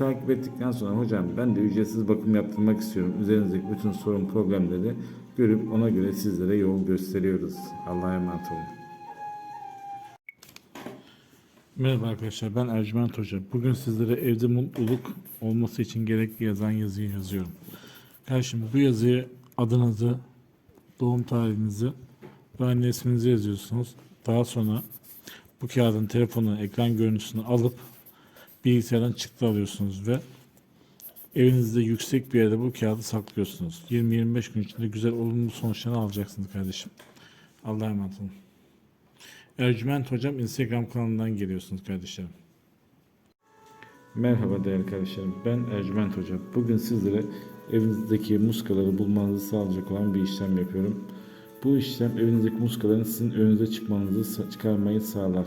Takip ettikten sonra hocam ben de ücretsiz bakım yaptırmak istiyorum. Üzerinizdeki bütün sorun problemleri görüp ona göre sizlere yol gösteriyoruz. Allah'a emanet olun. Merhaba arkadaşlar ben Ercüment Hoca. Bugün sizlere evde mutluluk olması için gerekli yazan yazıyı yazıyorum. Kardeşim bu yazıyı adınızı, doğum tarihinizi ve anne isminizi yazıyorsunuz. Daha sonra bu kağıdın telefonu ekran görüntüsünü alıp bilgisayardan çıktı alıyorsunuz ve evinizde yüksek bir yerde bu kağıdı saklıyorsunuz. 20-25 gün içinde güzel olumlu sonuçlarını alacaksınız kardeşim. Allah'a emanet olun. Ercüment Hocam Instagram kanalından geliyorsunuz kardeşlerim. Merhaba değerli kardeşlerim. Ben Ercüment Hoca. Bugün sizlere evinizdeki muskaları bulmanızı sağlayacak olan bir işlem yapıyorum. Bu işlem evinizdeki muskaların sizin önünüze çıkmanızı çıkarmayı sağlar.